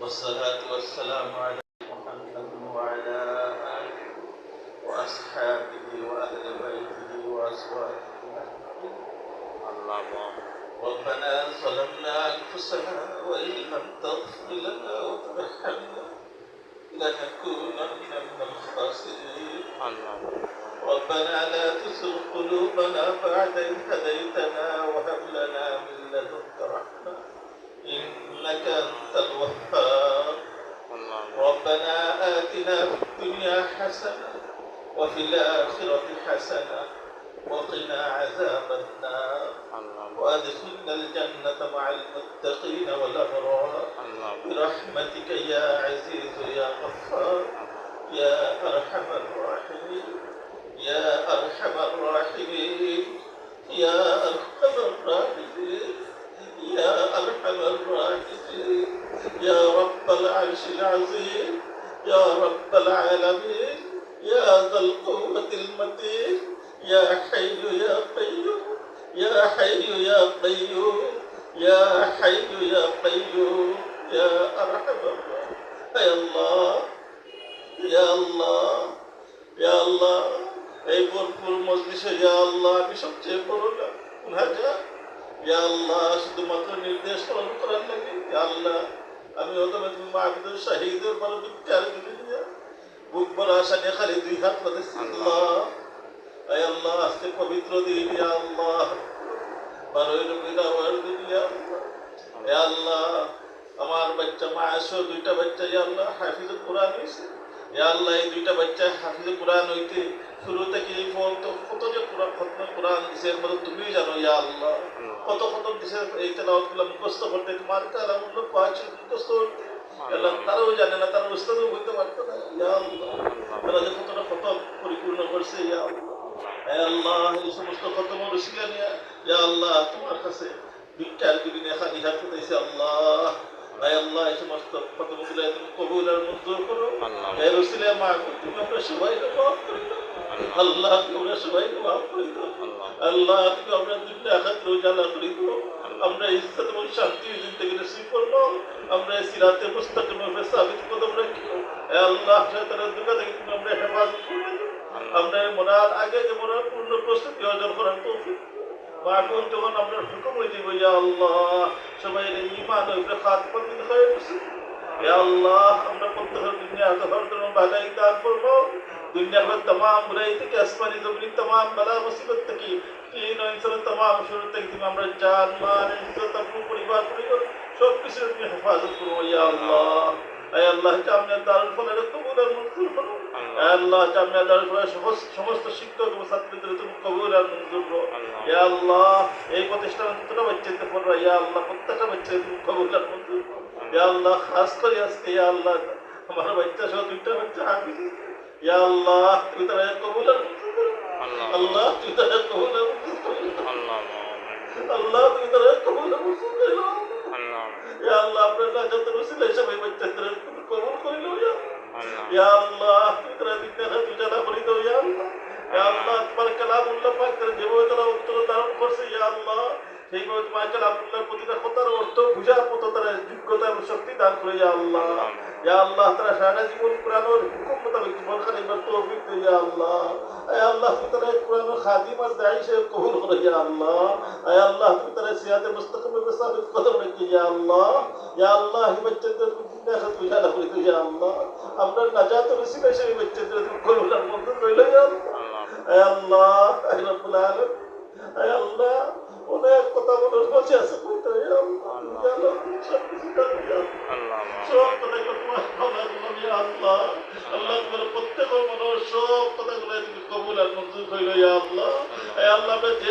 والصلاة والسلام على محمد وعلى آله وأصحابه وأهل بيته وأزواجه الله ربنا ظلمنا أنفسنا وإن لم تغفر لنا وترحمنا لنكونن من الخاسرين. الله ربنا لا تسر قلوبنا بعد إن هديتنا وهب لنا من لدنك رحمة إنك أنت الوهاب. ربنا آتنا في الدنيا حسنة وفي الآخرة حسنة وقنا عذاب النار. وأدخلنا الجنة مع المتقين والأبرار. برحمتك يا عزيز يا غفار. يا أرحم الراحمين. يا أرحم الراحمين يا أرحم الراحمين يا أرحم الراحمين يا رب العرش العظيم يا رب العالمين يا ذا القوة المتين يا حي يا قيوم يا حي يا قيوم يا حي يا قيوم يا أرحم الراحمين. يا الله يا الله يا الله. এই ভরপুর মজলিসে ইয়া আল্লাহ আমি সবচেয়ে বড় না গুনাহগার। ইয়া আল্লাহ শুধুমাত্র নির্দেশ পালন করার লাগে। ইয়া আল্লাহ আমি তুমি মাহবুদুর শাহিদের বড় বিখ্যাত বুক বড় আশা নিয়ে খালি দুই হাত আল্লাহ। আয় আল্লাহ আজকে পবিত্র দিন ইয়া আল্লাহ। বারোই রবির আওয়ার দিন ইয়া আল্লাহ। ইয়া আল্লাহ আমার বাচ্চা মা আসো দুইটা বাচ্চা ইয়া আল্লাহ হাফিজুল কোরআন হয়েছে ইয়া আল্লাহ এই দুইটা বাচ্চা হাফিজুল কোরআন হইতে শুরু থেকে এই পর্যন্ত কত যে কোরআন খতম কোরআন দিছে এর মধ্যে তুমিই জানো ইয়া আল্লাহ। কত কত দিছে এই তেলাওয়াতগুলো মুখস্থ করতে তোমার কারা মূল্য পাঁচ মুখস্থ করতে। আল্লাহ তারাও জানে না তারা উস্তাদও বলতে পারতো না ইয়া আল্লাহ। তারা যে কতটা খতম পরিপূর্ণ করছে ইয়া আল্লাহ। হে আল্লাহ এই সমস্ত খতম রসিলা নিয়ে ইয়া আল্লাহ তোমার কাছে ভিক্ষার বিবিনে খালি হাত পেতেছে আল্লাহ। আল্লাহ এই সমস্ত খতমগুলো তুমি কবুল আর মঞ্জুর করো। হে রসিলা মা তুমি আমরা সবাই করে। আল্লাহ তুমি আমরা মাফ করে দাও আল্লাহ তুমি আমরা দুনিয়া আখাত রোজালা করে দাও আমরা ইজ্জত এবং শান্তি জিন্দগি নসিব করল আমরা সিরাতে মুস্তাকিম হবে সাবিত কদম রাখিও আল্লাহ শয়তানের দুকা থেকে তুমি আমরা হেফাজত করে আমরা মরার আগে যে মরার পূর্ণ প্রস্তুতি অর্জন করার তৌফিক মাহবুব যখন আমরা হুকুম হয়ে যাব ইয়া আল্লাহ, সবাই ইমান হইবে খাতমত দিন হয়ে ইয়া আল্লাহ, আমরা প্রত্যেকের দুনিয়া দফার জন্য ভালাই দান করব। दुनिया में तमाम बुराई থেকে আসমানি জমিনি तमाम बला मुसीबत থেকে তিন ইনসানের तमाम শুরু থেকে তুমি আমরা জান মান ইজ্জত আপনি পরিবার পরিবার সব কিছু তুমি হেফাজত করো ইয়া আল্লাহ আয় আল্লাহ জামিয়া দারুল ফলের কবুল আর মঞ্জুর করো আয় আল্লাহ জামিয়া দারুল ফলের সমস্ত সমস্ত শিক্ষক এবং ছাত্রীদের তুমি কবুল আর মঞ্জুর করো ইয়া আল্লাহ এই প্রতিষ্ঠান যতটা বাচ্চাতে পড়রা ইয়া আল্লাহ প্রত্যেকটা বাচ্চা তুমি কবুল আর মঞ্জুর করো ইয়া আল্লাহ খাস করে আজকে ইয়া আল্লাহ আমার বাচ্চা সহ দুইটা বাচ্চা হাফিজ ইয়া আল্লাহ তুমি তারা কবুল আর মঞ্জুর করো আল্লাহ তুমি তারা কবুল আর আল্লাহ তুমি তারা কবুল আর মঞ্জুর করো ইয়া আল্লাহ আপনার নাজাত রসিলা হিসাবে বাচ্চাদের কবুল করে নাও ইয়া ইয়া আল্লাহ তুমি তারা দিতে না করে দাও ইয়া আল্লাহ ইয়া আল্লাহ তোমার কালামুল্লাহ পাক তারা যেভাবে তারা উত্তর ধারণ করছে ইয়া আল্লাহ সেইভাবে তোমার কালামুল্লাহ প্রতিটা কথার অর্থ বুঝার মতো তারা যোগ্যতা এবং শক্তি দান করে, ইয়া আল্লাহ। ইয়া আল্লাহ, তারা সারা জীবন কোরআনের হুকুম মোতাবেক জীবন খানে এবার তৌফিক দে ইয়া আল্লাহ। আয় আল্লাহ, তুমি তারা কোরআনের খাদিম আর দায়ী হিসেবে কবুল করো, ইয়া আল্লাহ। আয় আল্লাহ, তুমি তারা সিয়াতে মুস্তাকিমে সাবিত কদম রাখি ইয়া আল্লাহ। ইয়া আল্লাহ, এই বাচ্চাদের দেখা তুই জানা করি তুই, ইয়া আল্লাহ। আমরা নাজাত রসিল হিসেবে বাচ্চাদের তুমি কবুল আর রইল, ইয়া আল্লাহ। আয় আল্লাহ, আয় রব্বুল আলামিন। আয় আল্লাহ অনেক কথা বসে আছে কইতে আল্লাহ আল্লাহ। সব কিছু জানো আল্লাহ সব কথাগুলো তোমার ভালো করলাম আল্লাহ। আল্লাহ। তোমার প্রত্যেক মানুষ সব কথাগুলো কবুল আর মঞ্জুর করিল আল্লাহ। আল্লাহ আমরা যে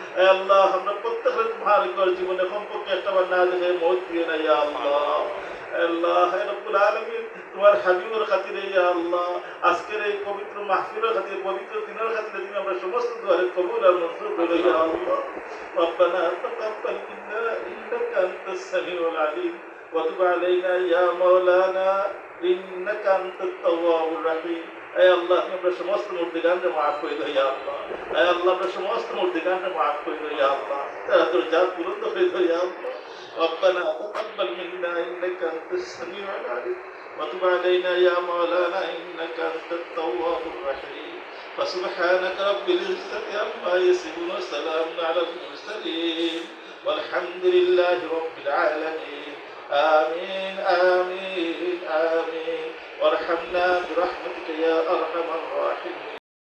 আল্লাহ আমরা প্রত্যেকের তোমার ঘর জীবনে কমপক্ষে একটা বার না দেখে মত দিয়ে না ইয়া আল্লাহ আল্লাহ হে রব্বুল আলামিন তোমার হাবিবের খাতিরে ইয়া আল্লাহ আজকের এই পবিত্র মাহফিলের খাতিরে পবিত্র দিনের খাতিরে তুমি আমরা সমস্ত দুয়ারে কবুল আর মঞ্জুর করে ইয়া আল্লাহ ربنا تقبل منا انك انت السميع العليم وتب علينا يا مولانا انك انت التواب الرحيم اي الله আমরা সমস্ত মুর্দিগানকে মাফ করে দাও ইয়া আল্লাহ اي الله আমরা সমস্ত মুর্দিগানকে মাফ করে দাও ইয়া আল্লাহ তোর জাত বুলন্দ হয়ে দাও ইয়া আল্লাহ ربنا تقبل منا انك انت السميع العليم وتب علينا يا مولانا انك انت التواب الرحيم فسبحانك رب العزة عما يصفون وسلام على المرسلين والحمد لله رب العالمين آمين آمين آمين. وارحمنا برحمتك يا أرحم الراحمين.